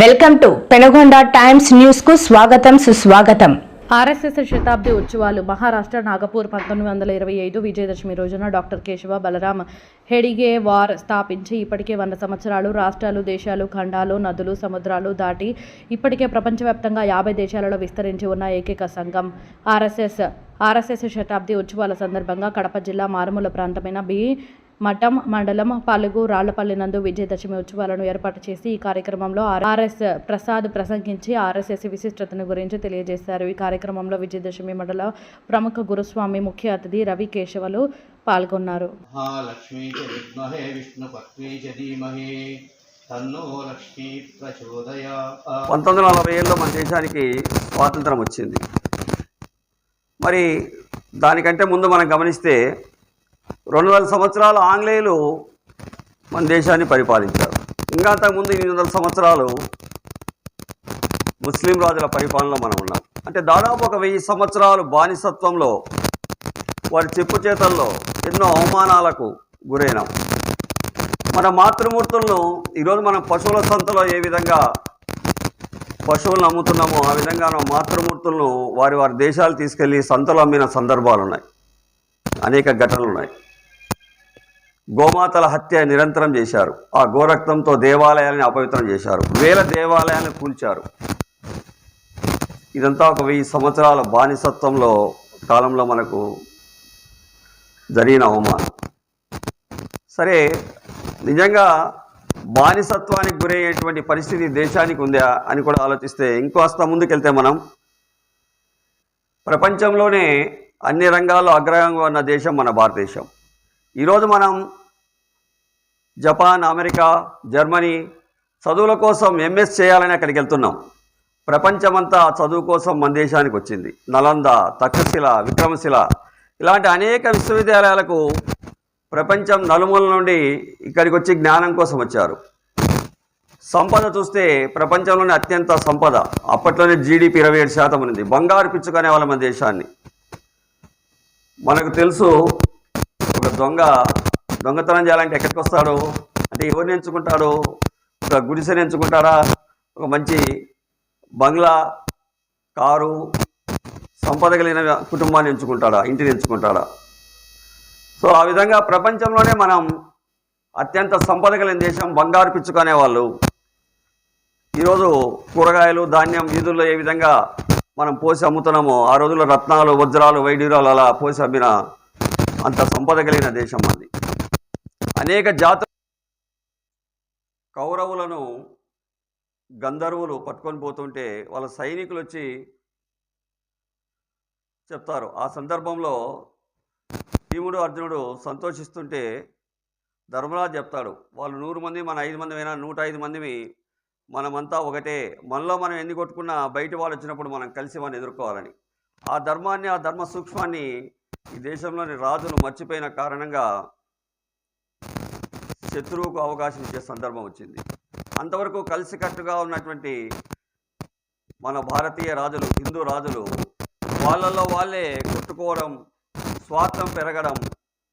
Welcome to Penagonda times న్యూస్కు స్వాగతం సుస్వాగతం. ఆర్ఎస్ఎస్ శతాబ్ది ఉత్సవాలు మహారాష్ట్ర నాగపూర్ పంతొమ్మిది వందల ఇరవై ఐదు విజయదశమి రోజున డాక్టర్ కేశవ బలరాం హెడిగే వార్ స్థాపించి ఇప్పటికే వంద సంవత్సరాలు రాష్ట్రాలు దేశాలు ఖండాలు నదులు సముద్రాలు దాటి ఇప్పటికే ప్రపంచవ్యాప్తంగా యాభై దేశాలలో విస్తరించి ఉన్న ఏకైక సంఘం ఆర్ఎస్ఎస్. ఆర్ఎస్ఎస్ శతాబ్ది ఉత్సవాల సందర్భంగా కడప జిల్లా మారుమూల ప్రాంతమైన బి మఠం మండలం పాలుగు రాళ్ళపల్లి నందు విజయదశమి ఉత్సవాలను ఏర్పాటు చేసి ఈ కార్యక్రమంలో ఆర్ఎస్ ప్రసాద్ ప్రసంగించి ఆర్ఎస్ఎస్ విశిష్టతను గురించి తెలియజేశారు. ఈ కార్యక్రమంలో విజయదశమి మండల ప్రముఖ గురుస్వామి ముఖ్య అతిథి రవి కేశవలు పాల్గొన్నారు. పంతొమ్మిది వందల నలభై ఏళ్ళలో మన దేశానికి స్వాతంత్రం వచ్చింది. మరి దానికంటే ముందు మనం గమనిస్తే రెండు వందల సంవత్సరాలు ఆంగ్లేయులు మన దేశాన్ని పరిపాలించారు. ఇంకా అంతకుముందు ఎనిమిది వందల సంవత్సరాలు ముస్లిం రాజుల పరిపాలనలో మనం ఉన్నాం. అంటే దాదాపు ఒక వెయ్యి సంవత్సరాలు బానిసత్వంలో వారి చెప్పు చేతల్లో ఎన్నో అవమానాలకు గురైనాం. మన మాతృమూర్తులను ఈరోజు మనం పశువుల సంతలో ఏ విధంగా పశువులను అమ్ముతున్నామో ఆ విధంగా మాతృమూర్తులను వారి వారి దేశాలు తీసుకెళ్ళి సంతలో అమ్మిన సందర్భాలు ఉన్నాయి అనేక ఘటనలు ఉన్నాయి గోమాతల హత్య నిరంతరం చేశారు. ఆ గోరక్తంతో దేవాలయాలని అపవిత్రం చేశారు. వేల దేవాలయాలను కూల్చారు. ఇదంతా ఒక వెయ్యి సంవత్సరాల బానిసత్వంలో కాలంలో మనకు జరిగిన అవమానం. సరే నిజంగా బానిసత్వానికి గురయ్యేటువంటి పరిస్థితి దేశానికి ఉందా అని కూడా ఆలోచిస్తే ఇంకో ఇంకోస్త ముందుకెళ్తే మనం ప్రపంచంలోనే అన్ని రంగాల్లో అగ్రహంగా ఉన్న దేశం మన భారతదేశం. ఈరోజు మనం జపాన్ అమెరికా జర్మనీ చదువుల కోసం ఎంఎస్ చేయాలని అక్కడికి వెళ్తున్నాం. ప్రపంచమంతా చదువు కోసం మన దేశానికి వచ్చింది. నలంద తక్షశిల విక్రమశిల ఇలాంటి అనేక విశ్వవిద్యాలయాలకు ప్రపంచం నలుమూల నుండి ఇక్కడికి వచ్చి జ్ఞానం కోసం వచ్చారు. సంపద చూస్తే ప్రపంచంలోనే అత్యంత సంపద. అప్పట్లోనే జీడిపి ఇరవై ఏడు శాతం ఉంది బంగారు పిచ్చుకునే వాళ్ళ మన దేశాన్ని. మనకు తెలుసు ఒక దొంగ దొంగతనం చేయాలంటే ఎక్కడికి వస్తాడు అంటే ఎవరిని ఎంచుకుంటాడు? ఒక గుడిసెని ఎంచుకుంటాడా? ఒక మంచి బంగ్లా కారు సంపద కలిగిన కుటుంబాన్ని ఎంచుకుంటాడా? ఇంటిని ఎంచుకుంటాడా? సో ఆ విధంగా ప్రపంచంలోనే మనం అత్యంత సంపద కలిగిన దేశం బంగారు పిచ్చుకునే వాళ్ళు ఈరోజు కూరగాయలు ధాన్యం వీధుల్లో ఏ విధంగా మనం పోసి అమ్ముతున్నామో. ఆ రోజుల్లో రత్నాలు వజ్రాలు వైడ్యూరాలు అలా పోసి అమ్మిన అంత సంపద కలిగిన దేశం అది. అనేక జాతు కౌరవులను గంధర్వులు పట్టుకొని పోతుంటే వాళ్ళ సైనికులు వచ్చి చెప్తారు. ఆ సందర్భంలో భీముడు అర్జునుడు సంతోషిస్తుంటే ధర్మరాజు చెప్తాడు. వాళ్ళు నూరు మంది మన ఐదు మంది అయినా నూట ఐదు మందిని మనమంతా ఒకటే. మనలో మనం ఎన్ని కొట్టుకున్నా బయట వాళ్ళు వచ్చినప్పుడు మనం కలిసి మనం ఎదుర్కోవాలని. ఆ ధర్మాన్ని ఆ ధర్మ సూక్ష్మాన్ని ఈ దేశంలోని రాజులు మర్చిపోయిన కారణంగా శత్రువుకు అవకాశం ఇచ్చే సందర్భం వచ్చింది. అంతవరకు కలిసికట్టుగా ఉన్నటువంటి మన భారతీయ రాజులు హిందూ రాజులు వాళ్ళల్లో వాళ్ళే కొట్టుకోవడం స్వార్థం పెరగడం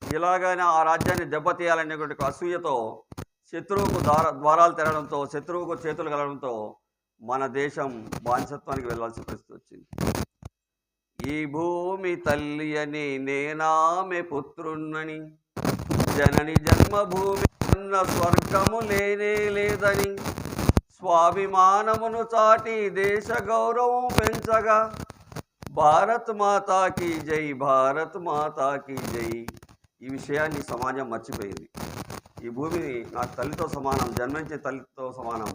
ఇలాగైనా ఆ రాజ్యాన్ని దెబ్బతీయాలనేటువంటి అసూయతో శత్రువుకు ద్వార ద్వారాలు తెరడంతో శత్రువుకు చేతులు కలడంతో మన దేశం బానిసత్వానికి వెళ్ళాల్సిన పరిస్థితి వచ్చింది. ఈ భూమి తల్లి అని నేనామె పుత్రున్నని జనని జన్మభూమి అన్న స్వర్గము లేనే లేదని స్వాభిమానమును చాటి దేశ గౌరవం పెంచగా భారత్ మాతాకి జై భారత్ మాతాకి జై. ఈ విషయాన్ని సమాజం మర్చిపోయింది. ఈ భూమిని నాకు తల్లితో సమానం జన్మించే తల్లితో సమానం.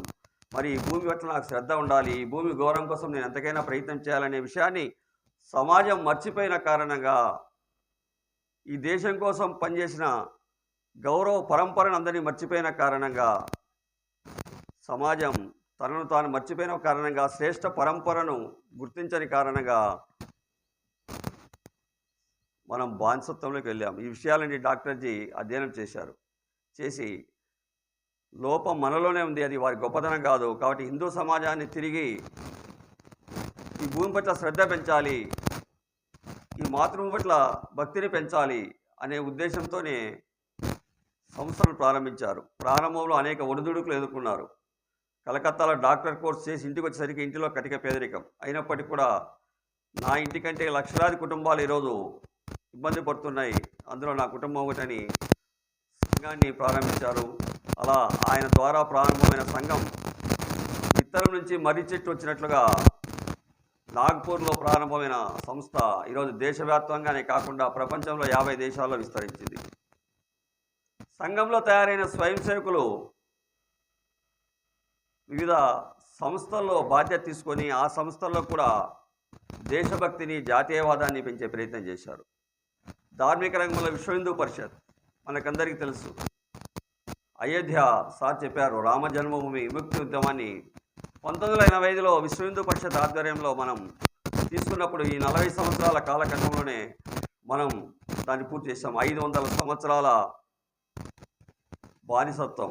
మరి ఈ భూమి పట్ల నాకు శ్రద్ధ ఉండాలి. ఈ భూమి గౌరవం కోసం నేను ఎంతకైనా ప్రయత్నం చేయాలనే విషయాన్ని సమాజం మర్చిపోయిన కారణంగా ఈ దేశం కోసం పనిచేసిన గౌరవ పరంపరను అందరినీ మర్చిపోయిన కారణంగా సమాజం తనను తాను మర్చిపోయిన కారణంగా శ్రేష్ఠ పరంపరను గుర్తించని కారణంగా మనం బానిసత్వంలోకి వెళ్ళాం. ఈ విషయాలని డాక్టర్జీ అధ్యయనం చేశారు. చేసి లోపం మనలోనే ఉంది. అది వారి గొప్పతనం కాదు. కాబట్టి హిందూ సమాజాన్ని తిరిగి ఈ భూమి పట్ల శ్రద్ధ పెంచాలి. ఈ మాతృభూమి పట్ల భక్తిని పెంచాలి అనే ఉద్దేశంతోనే సంస్థను ప్రారంభించారు. ప్రారంభంలో అనేక ఒడిదుడుకులు ఎదుర్కొన్నారు. కలకత్తాలో డాక్టర్ కోర్స్ చేసి ఇంటికి వచ్చేసరికి ఇంటిలో కటిక పేదరికం. అయినప్పటికీ కూడా నా ఇంటికంటే లక్షలాది కుటుంబాలు ఈరోజు ఇబ్బంది పడుతున్నాయి. అందులో నా కుటుంబం ఒకటని సంఘాన్ని ప్రారంభించారు. అలా ఆయన ద్వారా ప్రారంభమైన సంఘం విత్తనం నుంచి మర్రి చెట్టు వచ్చినట్లుగా నాగ్పూర్లో ప్రారంభమైన సంస్థ ఈరోజు దేశవ్యాప్తంగానే కాకుండా ప్రపంచంలో యాభై దేశాల్లో విస్తరించింది. సంఘంలో తయారైన స్వయం సేవకులు వివిధ సంస్థల్లో బాధ్యత తీసుకొని ఆ సంస్థల్లో కూడా దేశభక్తిని జాతీయవాదాన్ని పెంచే ప్రయత్నం చేశారు. ధార్మిక రంగంలో విశ్వ హిందూ పరిషత్ మనకందరికీ తెలుసు. అయోధ్య సార్ చెప్పారు రామ జన్మభూమి విముక్తి ఉద్యమాన్ని పంతొమ్మిది వందల ఎనభై ఐదులో విశ్వ హిందూ పరిషత్ ఆధ్వర్యంలో మనం తీసుకున్నప్పుడు ఈ నలభై సంవత్సరాల కాలఖండంలోనే మనం దాన్ని పూర్తి చేసాం ఐదు వందల సంవత్సరాల బానిసత్వం.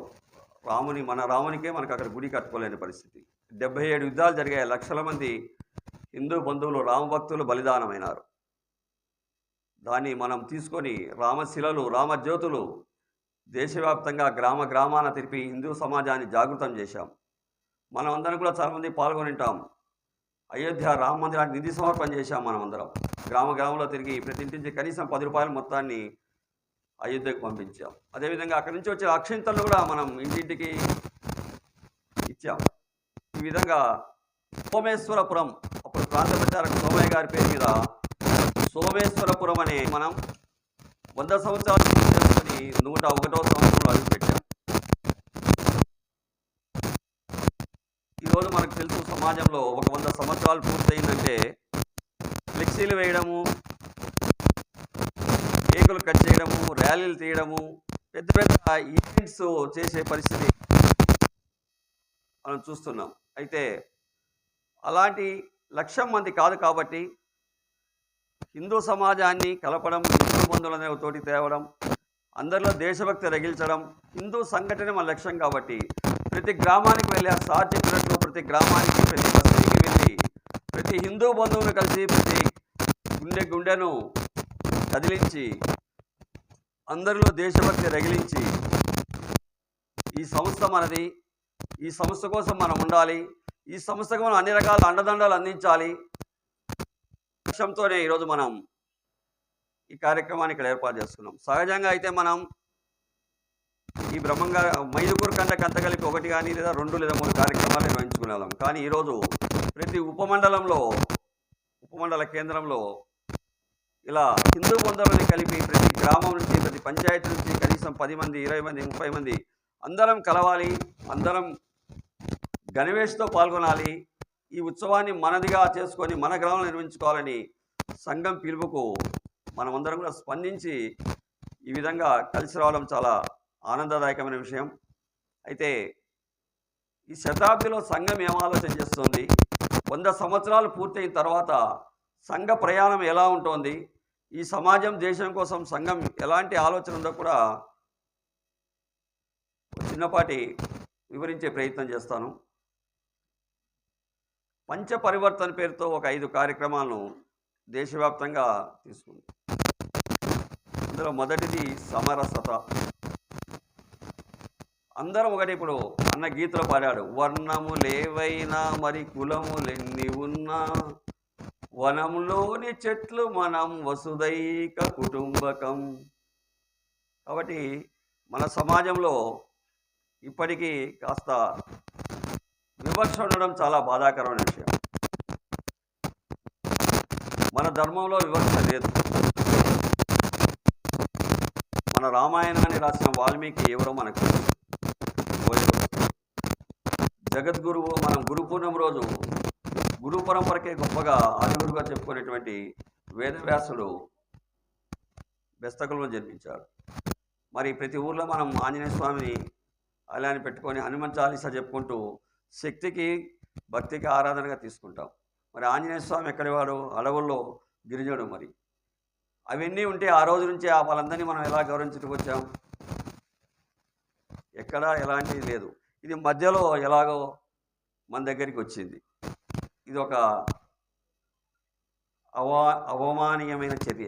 రాముని మన రామునికే మనకు అక్కడ గుడి కట్టుకోలేని పరిస్థితి. డెబ్బై ఏడు యుద్ధాలు జరిగాయి. లక్షల మంది హిందూ బంధువులు రామభక్తులు బలిదానమైనారు. దాన్ని మనం తీసుకొని రామశిలలు రామజ్యోతులు దేశవ్యాప్తంగా గ్రామ గ్రామాన తిరిపి హిందూ సమాజాన్ని జాగృతం చేశాం. మనం అందరం కూడా చాలామంది పాల్గొని ఉంటాం. అయోధ్య రామ మందిరానికి నిధి సమర్పణ చేశాం మనం అందరం గ్రామ గ్రామంలో తిరిగి ప్రతి ఇంటి నుంచి కనీసం పది రూపాయల మొత్తాన్ని అయోధ్యకు పంపించాం. అదేవిధంగా అక్కడి నుంచి వచ్చే అక్షింతలు కూడా మనం ఇంటింటికి ఇచ్చాం. ఈ విధంగా సోమేశ్వరపురం అప్పుడు ప్రాంత ప్రచారక సోమయ్య గారి పేరు మీద సోమేశ్వరపురం అనే మనం వంద సంవత్సరాలు పూర్తి చేసుకొని నూట ఒకటో సంవత్సరంలో అడుగుపెట్టాం ఈరోజు మనకు తెలుసు సమాజంలో ఒక వంద సంవత్సరాలు పూర్తయిందంటే ఫ్లెక్సీలు వేయడము కేకులు కట్ చేయడము ర్యాలీలు తీయడము పెద్ద పెద్ద ఈవెంట్స్ చేసే పరిస్థితి మనం చూస్తున్నాం. అయితే అలాంటి లక్షం మంది కాదు కాబట్టి హిందూ సమాజాన్ని కలపడం హిందూ బంధువులనే తోటి తేవడం అందరిలో దేశభక్తి రగిల్చడం హిందూ సంఘటన మన లక్ష్యం కాబట్టి ప్రతి గ్రామానికి వెళ్ళి ఆ సార్ చెప్పినట్లు ప్రతి గ్రామానికి ప్రతి బస్తీకి వెళ్ళి ప్రతి హిందూ బంధువులు కలిసి ప్రతి గుండె గుండెను కదిలించి అందరిలో దేశభక్తి రగిలించి ఈ సంస్థ మనది. ఈ సంస్థ కోసం మనం ఉండాలి. ఈ సంస్థకు మనం అన్ని రకాల అండదండలు అందించాలి. లక్ష్యంతోనే ఈరోజు మనం ఈ కార్యక్రమాన్ని ఇక్కడ ఏర్పాటు చేసుకున్నాం సహజంగా అయితే మనం ఈ బ్రహ్మంగా మైదుకూరు కంట కంత కలిపి ఒకటి కానీ లేదా రెండు లేదా మూడు కార్యక్రమాలు నిర్వహించుకునే వాళ్ళం. కానీ ఈరోజు ప్రతి ఉపమండలంలో ఉపమండల కేంద్రంలో ఇలా హిందూ బంధువులని కలిపి ప్రతి గ్రామం నుంచి ప్రతి పంచాయతీ నుంచి కనీసం పది మంది ఇరవై మంది ముప్పై మంది అందరం కలవాలి అందరం గణవేష్తో పాల్గొనాలి ఈ ఉత్సవాన్ని మనదిగా చేసుకొని మన గ్రామంలో నిర్వహించుకోవాలని సంఘం పిలుపుకు మనమందరం కూడా స్పందించి ఈ విధంగా కలిసి రావడం చాలా ఆనందదాయకమైన విషయం. అయితే ఈ శతాబ్దిలో సంఘం ఏం ఆలోచన చేస్తుంది? వంద సంవత్సరాలు పూర్తయిన తర్వాత సంఘ ప్రయాణం ఎలా ఉంటుంది? ఈ సమాజం దేశం కోసం సంఘం ఎలాంటి ఆలోచన ఉందో కూడా చిన్నపాటి వివరించే ప్రయత్నం చేస్తాను. పంచ పరివర్తన పేరుతో ఒక ఐదు కార్యక్రమాలను దేశవ్యాప్తంగా తీసుకుంది. అందులో మొదటిది సమరసత. అందరం ఒకటి ఇప్పుడు అన్న గీతలో పాడాడు వర్ణము లేవైనా మరి కులములెన్ని ఉన్నా వనంలోని చెట్లు మనం వసుదైక కుటుంబకం. కాబట్టి మన సమాజంలో ఇప్పటికీ కాస్త వివక్ష ఉండడం చాలా బాధాకరమైన విషయం. మన ధర్మంలో వివక్ష లేదు. మన రామాయణాన్ని రాసిన వాల్మీకి ఎవరో మనకు జగద్గురువు మనం గురు పూర్ణం రోజు గురు పరంపరకే గొప్పగా ఆదిగురుగా చెప్పుకునేటువంటి వేదవ్యాసుడు బెస్తకులను జన్మించాడు. మరి ప్రతి ఊర్లో మనం ఆంజనేయ స్వామిని అలాని పెట్టుకొని హనుమాన్ చాలీసా చెప్పుకుంటూ శక్తికి భక్తికి ఆరాధనగా తీసుకుంటాం. మరి ఆంజనేయ స్వామి ఎక్కడి వాడు? అడవుల్లో గిరిజనుడు మరి. అవన్నీ ఉంటే ఆ రోజు నుంచి ఆ వాళ్ళందరినీ మనం ఎలా గౌరవించుకు వచ్చాం? ఎక్కడా ఎలాంటిది లేదు. ఇది మధ్యలో ఎలాగో మన దగ్గరికి వచ్చింది. ఇది ఒక అవా అవమానీయమైన చర్య.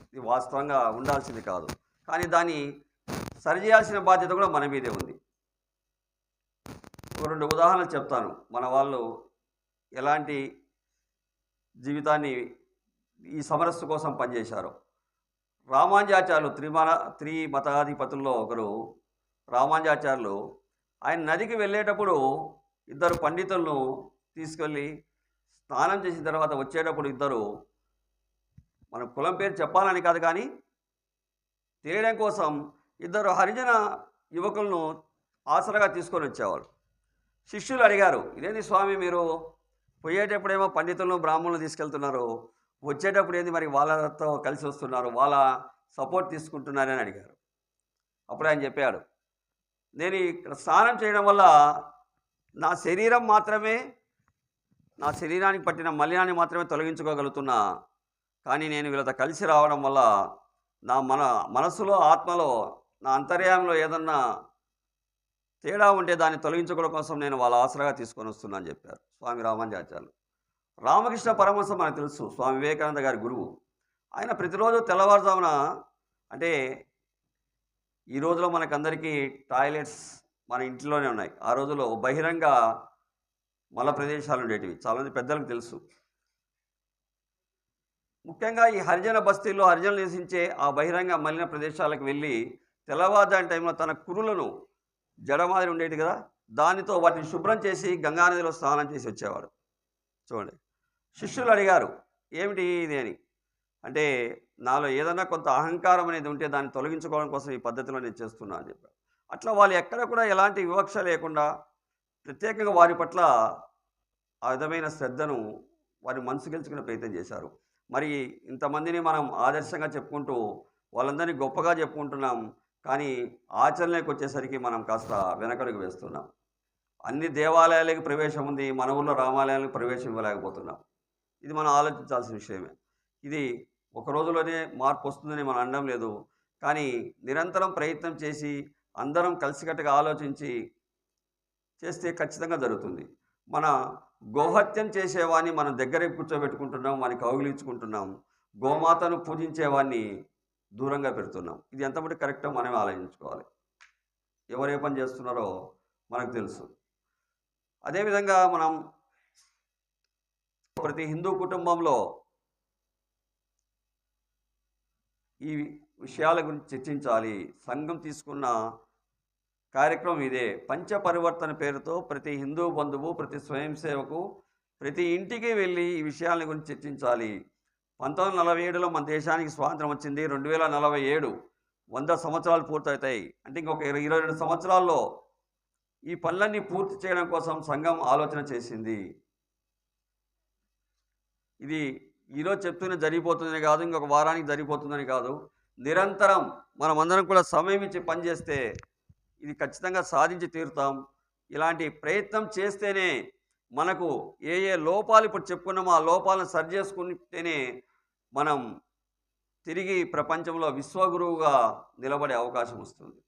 ఇది వాస్తవంగా ఉండాల్సింది కాదు. కానీ దాన్ని సరిచేయాల్సిన బాధ్యత కూడా మన మీదే ఉంది. ఒక రెండు ఉదాహరణలు చెప్తాను. మన వాళ్ళు ఎలాంటి జీవితాన్ని ఈ సమరస్సు కోసం పనిచేశారు. రామాంజాచార్యులు త్రిమన త్రి మతాధిపతుల్లో ఒకరు రామాంజాచార్యులు ఆయన నదికి వెళ్ళేటప్పుడు ఇద్దరు పండితులను తీసుకెళ్ళి స్నానం చేసిన తర్వాత వచ్చేటప్పుడు ఇద్దరు మన కులం పేరు చెప్పాలని కాదు కానీ తెలియడం కోసం ఇద్దరు హరిజన యువకులను ఆసరగా తీసుకొని వచ్చేవాళ్ళు శిష్యులు అడిగారు ఇదేంది స్వామి మీరు? పోయేటప్పుడేమో పండితులను బ్రాహ్మణులు తీసుకెళ్తున్నారు. వచ్చేటప్పుడు ఏంది మరి వాళ్ళతో కలిసి వస్తున్నారు? వాళ్ళ సపోర్ట్ తీసుకుంటున్నారని అడిగారు. అప్పుడు ఆయన చెప్పాడు నేను ఇక్కడ స్నానం చేయడం వల్ల నా శరీరం మాత్రమే నా శరీరానికి పట్టిన మలినాన్ని మాత్రమే తొలగించుకోగలుగుతున్నా. కానీ నేను వీళ్ళతో కలిసి రావడం వల్ల నా మన మనసులో ఆత్మలో నా అంతర్యాయంలో ఏదన్నా తేడా ఉంటే దాన్ని తొలగించుకోవడం కోసం నేను వాళ్ళ ఆసరాగా తీసుకొని వస్తున్నాను చెప్పారు. స్వామి రామాంజాచార్యులు రామకృష్ణ పరమహంస మనకు తెలుసు. స్వామి వివేకానంద గారి గురువు. ఆయన ప్రతిరోజు తెల్లవారుజామున అంటే ఈ రోజులో మనకందరికీ టాయిలెట్స్ మన ఇంట్లోనే ఉన్నాయి. ఆ రోజుల్లో బహిరంగ మల ప్రదేశాలు ఉండేటివి. చాలామంది పెద్దలకు తెలుసు. ముఖ్యంగా ఈ హరిజన బస్తీల్లో హరిజనులు నివసించే ఆ బహిరంగ మలిన ప్రదేశాలకు వెళ్ళి తెల్లవారుజాము టైంలో తన కురులను జడ మాదిరి ఉండేది కదా? దానితో వాటిని శుభ్రం చేసి గంగానదిలో స్నానం చేసి వచ్చేవాడు. చూడండి. శిష్యులు అడిగారు ఏమిటి ఇది అని? అంటే నాలో ఏదైనా కొంత అహంకారం అనేది ఉంటే దాన్ని తొలగించుకోవడం కోసం ఈ పద్ధతిలో నేను చేస్తున్నా అని చెప్పారు అట్లా వాళ్ళు ఎక్కడ కూడా ఎలాంటి వివక్ష లేకుండా ప్రత్యేకంగా వారి పట్ల ఆ విధమైన శ్రద్ధను వారి మనసు గెలుచుకునే ప్రయత్నం చేశారు. మరి ఇంతమందిని మనం ఆదర్శంగా చెప్పుకుంటూ వాళ్ళందరినీ గొప్పగా చెప్పుకుంటున్నాం కానీ ఆచరణలోకి వచ్చేసరికి మనం కాస్త వెనకడుగు వేస్తున్నాం. అన్ని దేవాలయాలకి ప్రవేశం ఉంది మన ఊళ్ళో రామాలయాలకు ప్రవేశం ఇవ్వలేకపోతున్నాం. ఇది మనం ఆలోచించాల్సిన విషయమే. ఇది ఒక రోజులోనే మార్పు వస్తుందని మనం అనడం లేదు. కానీ నిరంతరం ప్రయత్నం చేసి అందరం కలిసికట్టుగా ఆలోచించి చేస్తే ఖచ్చితంగా జరుగుతుంది. మన గోహత్యం చేసేవాడిని మనం దగ్గరే కూర్చోబెట్టుకుంటున్నాం వాని కౌగిలించుకుంటున్నాం. గోమాతను పూజించేవాడిని దూరంగా పెడుతున్నాం. ఇది ఎంతమంది కరెక్టో మనమే ఆలోచించుకోవాలి. ఎవరు ఏ పని చేస్తున్నారో మనకు తెలుసు. అదేవిధంగా మనం ప్రతి హిందూ కుటుంబంలో ఈ విషయాల గురించి చర్చించాలి. సంఘం తీసుకున్న కార్యక్రమం ఇదే. పంచపరివర్తన పేరుతో ప్రతి హిందూ బంధువు ప్రతి స్వయం సేవకు ప్రతి ఇంటికి వెళ్ళి ఈ విషయాల గురించి చర్చించాలి. పంతొమ్మిది నలభై ఏడులో మన దేశానికి స్వాతంత్రం వచ్చింది రెండు వేల నలభై ఏడు వంద సంవత్సరాలు పూర్తవుతాయి. అంటే ఇంకొక ఇరవై ఇరవై రెండు సంవత్సరాల్లో ఈ పనులన్నీ పూర్తి చేయడం కోసం సంఘం ఆలోచన చేసింది. ఇది ఈరోజు చెప్తూనే జరిగిపోతుందని కాదు ఇంకొక వారానికి జరిగిపోతుందని కాదు. నిరంతరం మనమందరం కూడా సమయం ఇచ్చి పనిచేస్తే ఇది ఖచ్చితంగా సాధించి తీరుతాం. ఇలాంటి ప్రయత్నం చేస్తేనే మనకు ఏ ఏ లోపాలు ఇప్పుడు చెప్పుకున్నామో ఆ లోపాలను సరి చేసుకుంటేనే మనం తిరిగి ప్రపంచంలో విశ్వగురువుగా నిలబడే అవకాశం వస్తుంది.